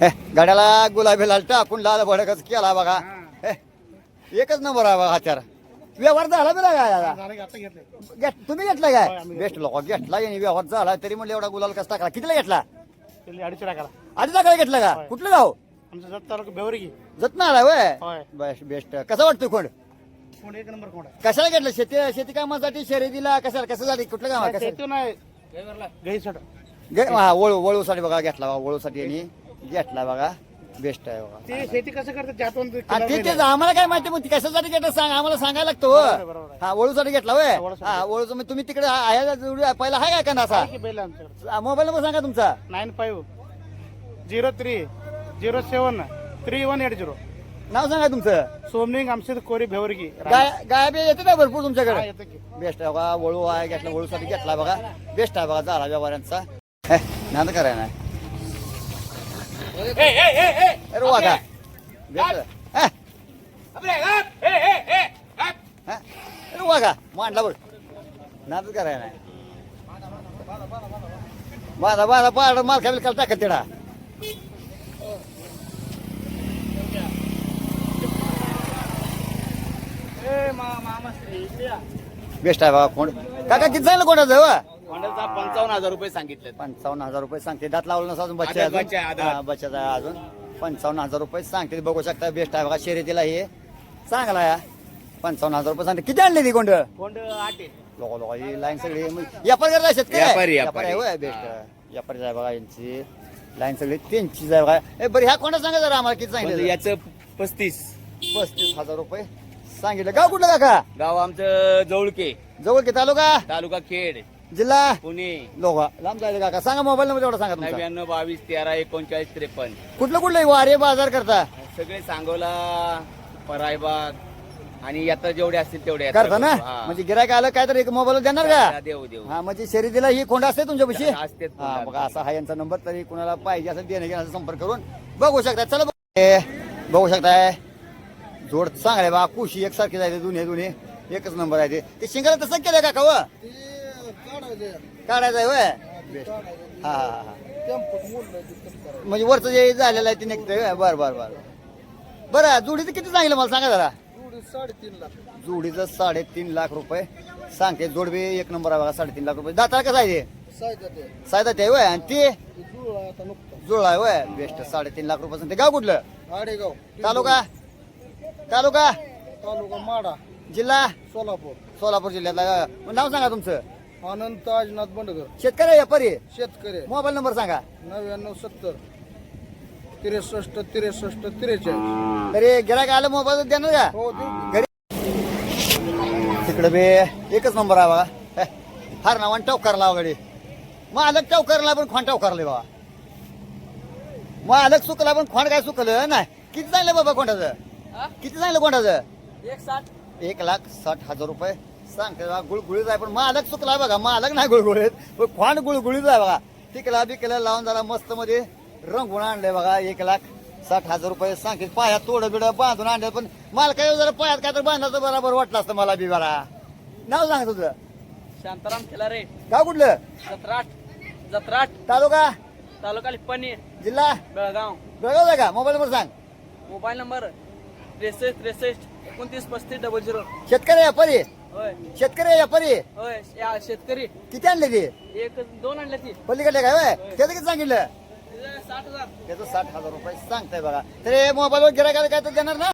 हे, गाड्याला गुलाबी लाल टाकून लाल भडकच केला बघा. हे, एकच नंबर आहे बघा हत्यार व्यवहार झाला बिला काय? झालं आता घेत- तुम्ही घेतला काय? बेस्ट लोक घेतला यांनी व्यवहार झाला तरी म्हणलं एवढा गुलाल कसा टाकला? कितीला घेतला? अडीचशे टाकाला आधी टाकायला घेतला का. कुठलं गाव? आमचं जत तालुका बेवरी जतना आला वय बेस्ट बेस्ट. कसं वाटतोय कोण कोण एक नंबर कोण कशाला घेतलं? शेती शेती कामासाठी शर्यतीला कशाला? कशासाठी कुठलं काम आहे? कशाला नाही. हा वळू वळूसाठी बघा घेतला बघा वळूसाठी यांनी. घेतला बघा. बेस्ट आहे बघा. ते शेती कसं करतात? त्यातून ते आणि किनार ते नाही तेच आम्हाला काय माहिती मग कशासाठी घेतलं सांग? आम्हाला सांगायला लागतो बरोबर आहे, बरोबर आहे. हा वळूसाठी घेतला होय. हा वळूचं मग तुम्ही तिकडे आहे जोडी- पहिला आहे का असा? आहे की बैल आमच्याकडे? मोबाईल नंबर सांगा तुमचा. Nine five zero three zero seven three one eight zero. नाव सांगा तुमचं. सोमनिंग आमचे कोरी भेवरगी. गाय गाय बी येते ना भरपूर हा, तुमच्याकडे येतं की. बेस्ट आहे बघा वळू आहे घेतला वळूसाठी घेतला बघा. बेस्ट आहे बघा झाला व्यवहारांचा. हे, नाद करायला. नाही अरे अरे मांडला बघ करायला नाही पाड माल खाली काल टाकत तिडा बेस्ट आहे बघा कोण काका किती सांगितलं कोणाचं पंचावन्न हजार रुपये सांगितले पंचावन्न हजार रुपये सांगते. दात लावलं नसा अजून बच्चा आदत बच्चा आहे, आदत. अजून. हा, बच्चाचा आहे अजून. पंचावन्न हजार रुपये सांगते. बघू शकता बेस्ट आहे बघा. शर्यतीला हे चांगला आहे. पंचावन्न हजार रुपये सांगते. किती आणली ती कोंड कोंड आठ लोक लोक ही लाईन सगळी व्यापार करता शेतकरी व्यापारी, व्यापारी. आहे व्यापारी. होय बेस्ट व्यापारी आहे बघा यांची. लाईन सगळी त्यांचीच आहे बघा. ए बरं ह्या कोणा सांगा जरा? आम्हाला किती सांगितलं याचं पस्तीस. पस्तीस हजार रुपये सांगितलं. गाव कुठलं काका? गाव आमचं जवळके. जवळ किती तालुका? तालुका खेड. जिल्हा? पुणे. लोक. लांब जायचं काका. सांगा मोबाईल नंबर तेवढा सांगा तुमचा. नव्याण्णव बावीस तेरा एकोणचाळीस त्रेपन्न. कुठलं कुठलं वारे बाजार करता? सगळे सांगोला परायबाग आणि यात्रा जेवढे असतील तेवढे यात्रा करता ना? करतो. हा. म्हणजे गिरायक आलं काय तर एक मोबाईल देणार का? देऊ देऊ हा म्हणजे शर्यतीला ही कोंड असते तुमच्यापाशी? असतेच कोंड हा. बघा असा हा यांचा नंबर तरी कुणाला पाहिजे असेल देणे घेण्याचा संपर्क करून बघू शकता चला बघ. हे, बघू शकताय. जोड चांगले बा. कुशी एकसारखे जायचे दोन्ही दोन्ही. एकच नंबर आहे ते. ते शिंगाला तसं केलं का कव काढायचं आहे होय? बेस्ट. हा हा हा. म्हणजे वरचं जे झालेलं आहे ते निघतंय बर बर बर. बरं जोडीचं किती सांगितलं मला? सांगा जरा. जोडीचं साडेतीन लाख रुपये. सांगते जोडबी एक नंबर आहे बघा साडेतीन लाख रुपये. दाताला कसं आहे ते? सायदा ते. वय आणि ते? जुळला आहे वय बेस्ट साडेतीन लाख रुपये. सांगते गाव कुठलं? आडेगाव. तालुका? तालुका? तालुका माडा. जिल्हा? सोलापूर. सोलापूर जिल्ह्यातला नाव सांगा तुमचं. अनंत अजनाथ बंडगर. शेतकरी आहे, व्यापारी आहे? शेतकरी मोबाईल नंबर सांगा. नव्याण्णव सत्तर. त्रेसष्ट त्रेसष्ट त्रेचाळीस. तरी गिरायक आलं मोबाईल देणार का? हो देऊ. घरी. तिकडे बे एकच नंबर आहे बघा. फार नावान टवकारला वगैरे मालक टवकारला पण खोंड टवकारले बाबा. मालक सुकला पण खोंड काय सुकलं? नाही. किती सांगलं बाबा कोंडाचं किती सांगलं कोंडाचं एक साठ. एक लाख साठ हजार रुपये. बघा गुळगुळीत आहे पण मालक चुकला बघा मालक नाही गुळगुळीत पण खोंड गुळगुळीत आहे बघा. टिकला बिकला लावून जरा मस्त मध्ये रंगून आणले बघा एक लाख साठ हजार रुपये सांगते. पायात तोडं बिडं बांधून आणलं पण मालका जरा पायात काय तर बांधायचं बरोबर वाटलं असतं मला बी बरा नाव सांग तुझं. शांताराम खिलारे. गाव कुठलं? सतराट जत्राट. तालुका? तालुका लिप्पणी जिल्हा? बेळगाव. बेळगाव आहे का? मोबाईल नंबर सांग. मोबाईल नंबर त्रेसष्ट त्रेसष्ट एकोणतीस पस्तीस डबल झिरो. शेतकरी व्यापारी शेतकरी आहे व्यापारी होय या शेतकरी. किती आणले ते? एक दोन आणले ती. पलीकडे काय वय त्याचं किती सांगितलं? साठ हजार. त्याचं साठ हजार रुपये सांगताय बघा. तर मोबाईलवर गिरायकाला काय तर देणार ना?